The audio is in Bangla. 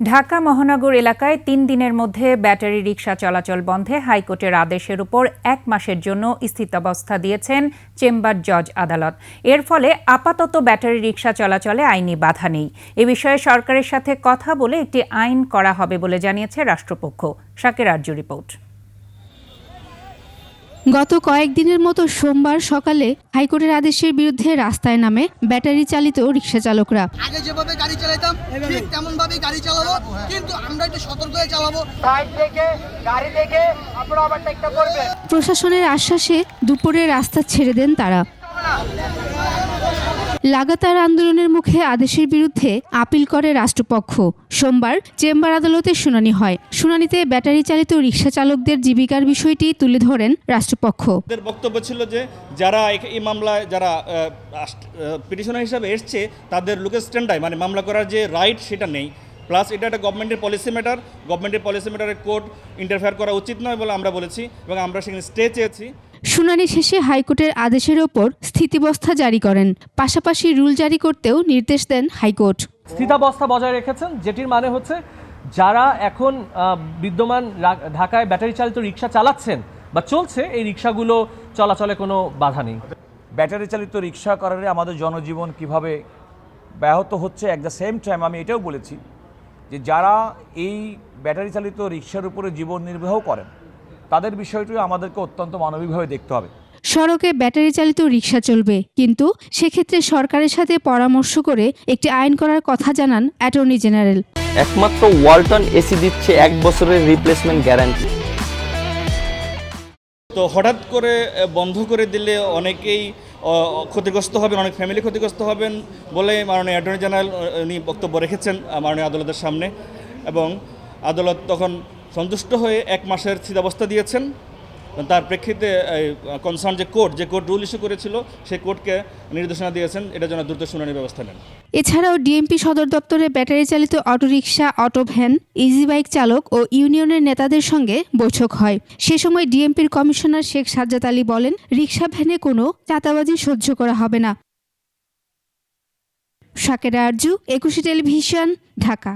ঢাকা মহানগর এলাকায় তিন দিনের মধ্যে ব্যাটারি রিকশা চলাচল বন্ধে হাইকোর্টের আদেশের উপর এক মাসের জন্য স্থিতাবস্থা দিয়েছেন চেম্বার জজ আদালত। এর ফলে আপাতত ব্যাটারি রিকশা চলাচলে আইনি বাধা নেই। এ বিষয়ে সরকারের সাথে কথা বলে একটি আইন করা হবে বলে জানিয়েছে রাষ্ট্রপক্ষ। শাকের আর্য রিপোর্ট। গত কয়েকদিনের মতো সোমবার সকালে হাইকোর্টের আদেশের বিরুদ্ধে রাস্তায় নামে ব্যাটারি চালিত রিক্সা চালকরা। আগে যেভাবে গাড়ি চালাতাম ঠিক তেমন ভাবে গাড়ি চালাবো কিন্তু আমরা একটু সতর্ক হয়ে চালাবো। সাইড থেকে গাড়ি থেকে আপনারা করবেন। প্রশাসনের আশ্বাসে দুপুরে রাস্তা ছেড়ে দেন তারা। লাগাতার আন্দোলনের মুখে আদেশের বিরুদ্ধে আপিল করে রাষ্ট্রপক্ষ। সোমবার চেম্বার আদালতে শুনানি হয়। শুনানিতে ব্যাটারি চালিত রিক্সা চালকদের জীবিকার বিষয়টি তুলে ধরেন রাষ্ট্রপক্ষ। বক্তব্য ছিল যে, যারা এই- মামলায় যারা পিটিশনার হিসাবে এসছে, তাদের লুকের স্ট্যান্ডায় মানে মামলা করার যে রাইট সেটা নেই। প্লাস এটা একটা গভর্নমেন্টের পলিসি ম্যাটার গভর্নমেন্টের পলিসি ম্যাটারে কোর্ট ইন্টারফেয়ার করা উচিত নয় বলে আমরা বলেছি এবং আমরা সেখানে স্টে চেয়েছি। শুনানি শেষে হাইকোর্টের আদেশের ওপর স্থিতিবস্থা জারি করেন। পাশাপাশি রুল জারি করতেও নির্দেশ দেন হাইকোর্ট। স্থিতাবস্থা বজায় রেখেছেন যেটির মানে হচ্ছে যারা এখন বিদ্যমান ঢাকায় ব্যাটারি চালিত রিক্সা চালাচ্ছেন বা চলছে এই রিক্সাগুলো চলাচলে কোনো বাধা নেই। ব্যাটারি চালিত রিক্সা কারণে আমাদের জনজীবন কীভাবে ব্যাহত হচ্ছে অ্যাট দ্য সেম টাইম আমি এটাও বলেছি যে যারা এই ব্যাটারি চালিত রিক্সার উপরে জীবন নির্বাহ করেন তাদের বিষয়টিও আমাদেরকে অত্যন্ত মানবিকভাবে দেখতে হবে। সড়কে ব্যাটারি চালিত রিক্সা চলবে কিন্তু সেক্ষেত্রে সরকারের সাথে পরামর্শ করে একটি আইন করার কথা জানান অ্যাটর্নি জেনারেল। একমাত্র ওয়ালটন এসি দিচ্ছে এক বছরের রিপ্লেসমেন্ট গ্যারান্টি। তো হঠাৎ করে বন্ধ করে দিলে অনেকেই ক্ষতিগ্রস্ত হবেন অনেক ফ্যামিলি ক্ষতিগ্রস্ত হবেন বলে মাননীয় অ্যাটর্নি জেনারেল উনি বক্তব্য রেখেছেন মাননীয় আদালতের সামনে। এবং আদালত তখন সন্তুষ্ট হয়ে এক মাসের স্থিতাবস্থা দিয়েছেন। তার প্রেক্ষিতে কনসার্ন যে কোর্ট যে কোর্ট রুল ইস্যু করেছিল সেই কোর্টকে নির্দেশনা দিয়েছেন। এটা জন্য দ্রুত শুনানির ব্যবস্থা নেন। এছাড়াও ডিএমপি সদর দপ্তরে ব্যাটারি চালিত autorickshaw, auto van, easy bike চালক ও ইউনিয়নের নেতাদের সঙ্গে বৈঠক হয়। সে সময় ডিএমপির কমিশনার শেখ সাজ্জাদ আলী বলেন রিক্সা ভ্যানে কোনো চাঁদাবাজি সহ্য করা হবে না। শাকেরা আরজু, একুশে টেলিভিশন, ঢাকা।